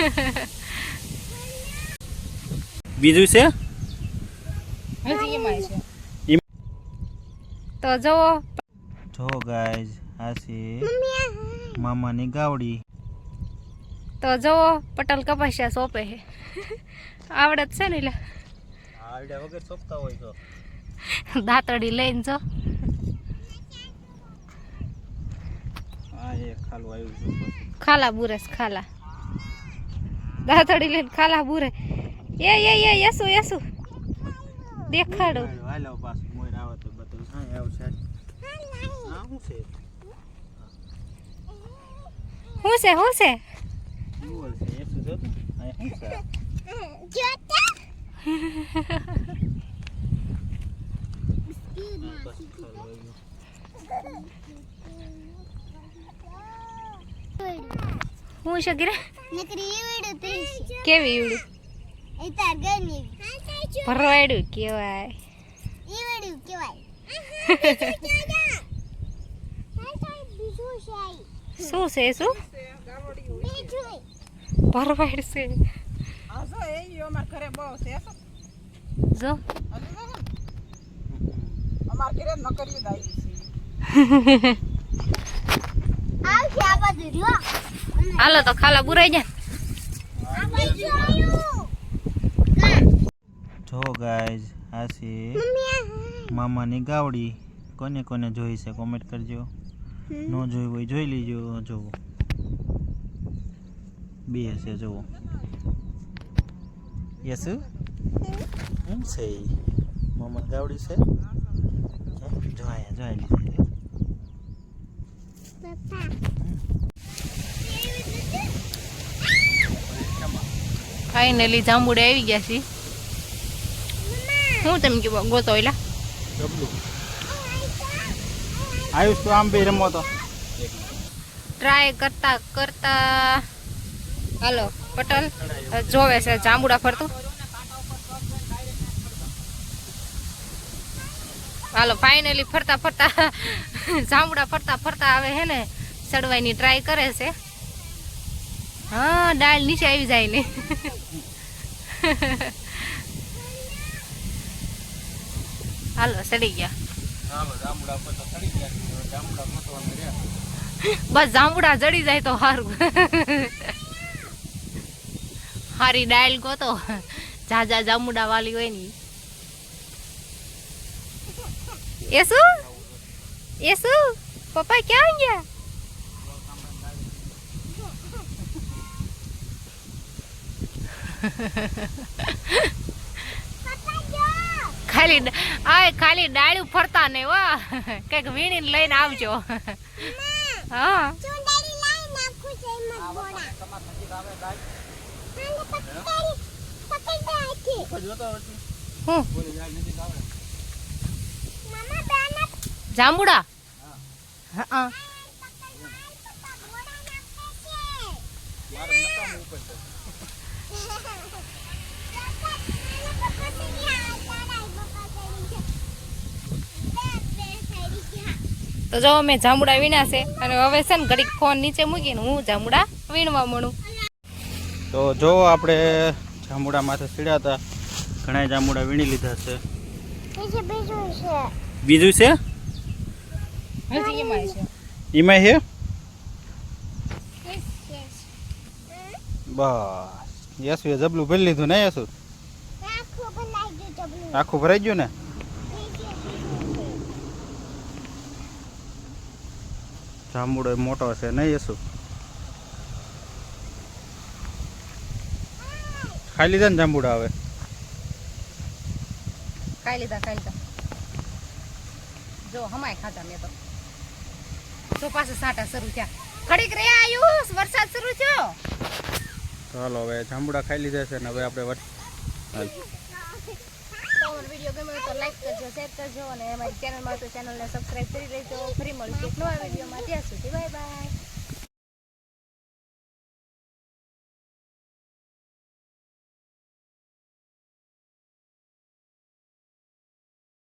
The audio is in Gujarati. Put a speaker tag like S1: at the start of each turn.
S1: બીજું છે?
S2: તો જુઓ.
S1: જો ગાઈઝ આ છે મામાની ગાવડી.
S2: તો જુઓ પટલ કપાસ્યા સોંપે છે. આવડત છે ને એટલે
S1: આવડ્યા વગર સોંપતા હોય તો.
S2: દાંતડી લઈને જો.
S1: ખાલા
S2: બુરસ ખાલા. દાંતડી લઈને ખાલા બુરે. એ એ એ યસુ યસુ. દેખાડો.
S1: હાલો પાસ મોર આવે તો બધું. હા આવશે આ શું છે?
S2: છે હું છે?
S1: જુઓ છે જોતું શું છે.
S2: શું છે ગીરે
S3: નકરી એવડું તે
S2: કેવી ઈવડું?
S3: એ તાર ગની
S2: ભરવાડ્યું કેવાય
S3: એવડું કેવાય શું છે
S2: શું છે શું?
S3: બીજું
S2: ભરવાડ છે. જો.
S3: આવશે આ બધું
S2: હાલો તો ખાલા બુરાઈ જાય.
S1: જો ગાઈઝ આ છે મામાની ગાવડી. કોને કોને જોઈ છે કોમેન્ટ કરજો. ન જોઈ હોય જોઈ લેજો જોવો. બે છે જોવો. યસ? શું છે. ઈ? ગાવડી છે? જોયા જોઈ લીધી
S2: ફાઇનલી જાંબુડે આવી ગયા છે હું તમે કીધું ગોતો એલા
S1: આયુષ તો આમ બી રમો તો.
S2: ટ્રાય કરતા કરતા હાલો પટલ જોવે છે જાંબુડા ફરતું. હાલો ફાઇનલી ફરતા ફરતા જાંબુડા ફરતા ફરતા આવે હે ને ચડવાની ટ્રાય કરે છે. હા ડાળ નીચે આવી જાય ને. હાલો સડી ગયા. બસ જાંબુડા જડી જાય તો સારું હારી ડાયલ ગોતો. જાજા જાંબુડા વાલી હોય ને. એ શું? એ શું? પપ્પા ક્યાં ગયા? ખાલી આ ખાલી ડાળું ફરતા નહીં વા કંઈક વીણીને લઈને આવજો. હા.
S3: ચુંદડી લાઈ નાખું છે એમાં બોડા હાલે પકડી પકડી હાથી
S2: હું
S3: મામા બેના
S2: જાંબુડા હા તો જો મેં જાંબુડા વીણ્યા છે અને હવે છે ને ઘડીક ફોન નીચે મૂકીને હું જાંબુડા વીણવા મળું.
S1: તો જો આપણે જાંબુડા માથે સીડ્યા હતા ઘણા જાંબુડા વીણી લીધા છે.
S3: બીજું બીજું છે.
S1: બીજું છે?
S2: એમાં છે
S1: એમાં છે
S3: યસ યસ
S1: બસ. યસુ એ જબલું ભરી લીધું ને યસુ
S3: આખું
S1: ભરાઈ ગયું ને? જાંબુડો મોટો છે નહીં યસુ ખાઈ લીધા ને જાંબુડા હવે?
S2: ખાઈ લીધા ખાઈ લીધા. જો હમાય ખાધા મેં તો. તો પાછા સાટા શરૂ થયા. ખડીક રે આયુષ વરસાદ શરૂ થયો.
S1: ચાલો હવે જાંબુડા ખાઈ લીધા છે ને હવે આપણે વટ
S2: વીડિયો તો લાઈક કરજો શેર કરજો અને અમારી ચેનલમાં તો ચેનલને સબસ્ક્રાઈબ કરી લેજો. ફરી મળીશું નવા વિડીયોમાં. ત્યાં સુધી બાય બાય